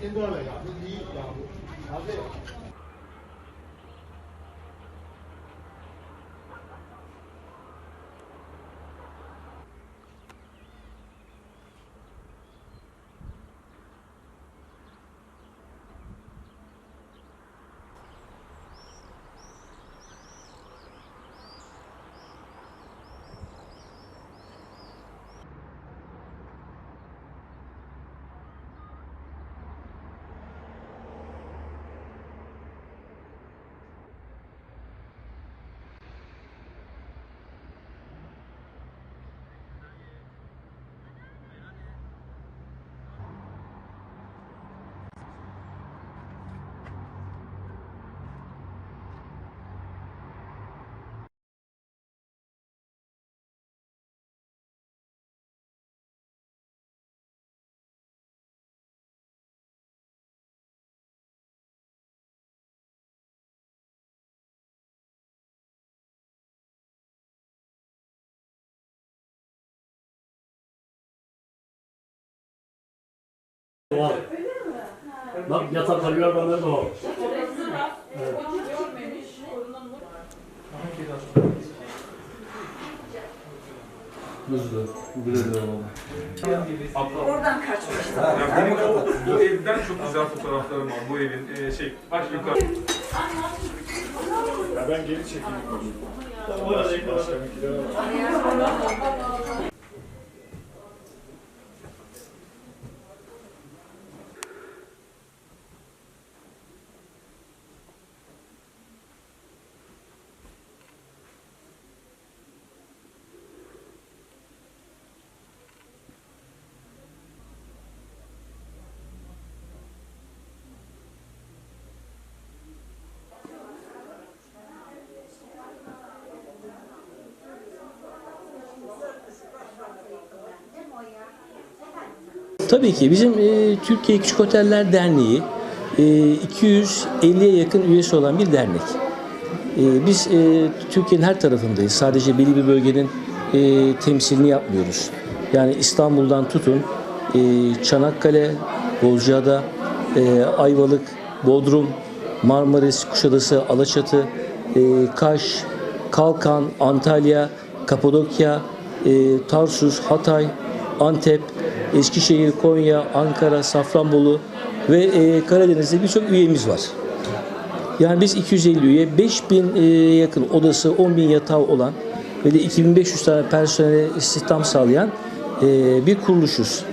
听多了，要不你，要不啥。Doğal. Bak yataklar yorganlar doğal. Hızlı. Güle Oradan kaçmıştı. Yani benim o, bu evden çok güzel fotoğraflarım var. Bu evin e, şey baş yukarı. Ya ben geri çekeyim. Tabii ki bizim e, Türkiye Küçük Oteller Derneği e, 250'ye yakın üyesi olan bir dernek. E, biz e, Türkiye'nin her tarafındayız. Sadece belli bir bölgenin e, temsilini yapmıyoruz. Yani İstanbul'dan tutun e, Çanakkale, Bozcaada, e, Ayvalık, Bodrum, Marmaris, Kuşadası, Alaçatı, e, Kaş, Kalkan, Antalya, Kapadokya, e, Tarsus, Hatay, Antep, Eskişehir, Konya, Ankara, Safranbolu ve e, Karadeniz'de birçok üyemiz var. Yani biz 250 üye, 5000 e, yakın odası, 10 bin yatağı olan ve de 2500 tane personele istihdam sağlayan e, bir kuruluşuz.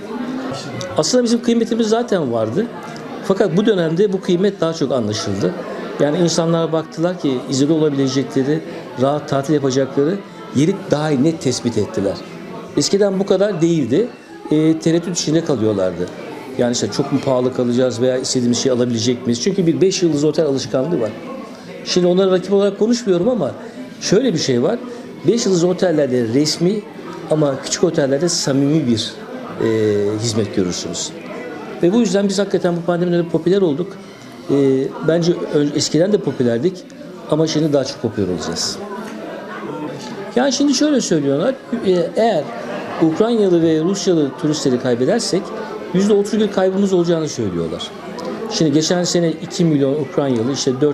Aslında bizim kıymetimiz zaten vardı. Fakat bu dönemde bu kıymet daha çok anlaşıldı. Yani insanlar baktılar ki izole olabilecekleri, rahat tatil yapacakları yeri daha net tespit ettiler. Eskiden bu kadar değildi. E, tereddüt içinde kalıyorlardı. Yani işte çok mu pahalı kalacağız veya istediğimiz şeyi alabilecek miyiz? Çünkü bir 5 yıldız otel alışkanlığı var. Şimdi onlara rakip olarak konuşmuyorum ama şöyle bir şey var. 5 yıldız otellerde resmi ama küçük otellerde samimi bir e, hizmet görürsünüz. Ve bu yüzden biz hakikaten bu pandemide popüler olduk. E, bence eskiden de popülerdik ama şimdi daha çok popüler olacağız. Yani şimdi şöyle söylüyorlar. e, Eğer Ukraynalı ve Rusyalı turistleri kaybedersek %30 bir kaybımız olacağını söylüyorlar. Şimdi geçen sene 2 milyon Ukraynalı işte 4,5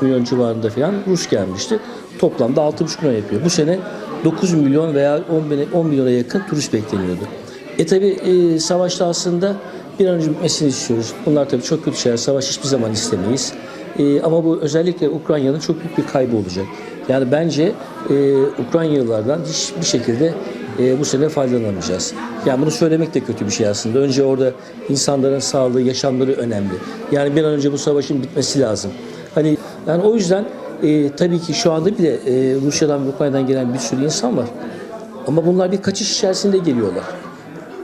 milyon civarında falan Rus gelmişti. Toplamda 6,5 milyon yapıyor. Bu sene 9 milyon veya 10, bin- 10 milyona yakın turist bekleniyordu. E tabi e, savaşta aslında bir an önce bitmesini istiyoruz. Bunlar tabii çok kötü şeyler. Savaş hiçbir zaman istemeyiz. E, ama bu özellikle Ukrayna'nın çok büyük bir kaybı olacak. Yani bence e, Ukraynalılardan hiçbir şekilde e, bu sene faydalanamayacağız. Yani bunu söylemek de kötü bir şey aslında. Önce orada insanların sağlığı, yaşamları önemli. Yani bir an önce bu savaşın bitmesi lazım. Hani yani o yüzden e, tabii ki şu anda bile e, Rusya'dan Ukrayna'dan gelen bir sürü insan var. Ama bunlar bir kaçış içerisinde geliyorlar.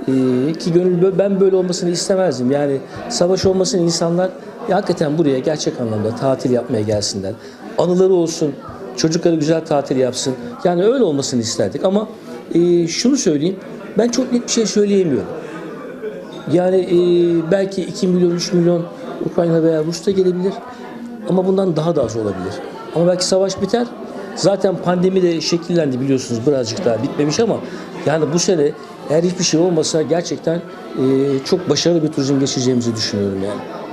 Ee, ki gönül ben böyle olmasını istemezdim. Yani savaş olmasın insanlar ya hakikaten buraya gerçek anlamda tatil yapmaya gelsinler. Anıları olsun, çocukları güzel tatil yapsın. Yani öyle olmasını isterdik ama e, şunu söyleyeyim. Ben çok net bir şey söyleyemiyorum. Yani e, belki 2 milyon, 3 milyon Ukrayna veya Rus da gelebilir. Ama bundan daha da az olabilir. Ama belki savaş biter. Zaten pandemi de şekillendi biliyorsunuz birazcık daha bitmemiş ama yani bu sene eğer hiçbir şey olmasa gerçekten e, çok başarılı bir turizm geçireceğimizi düşünüyorum yani.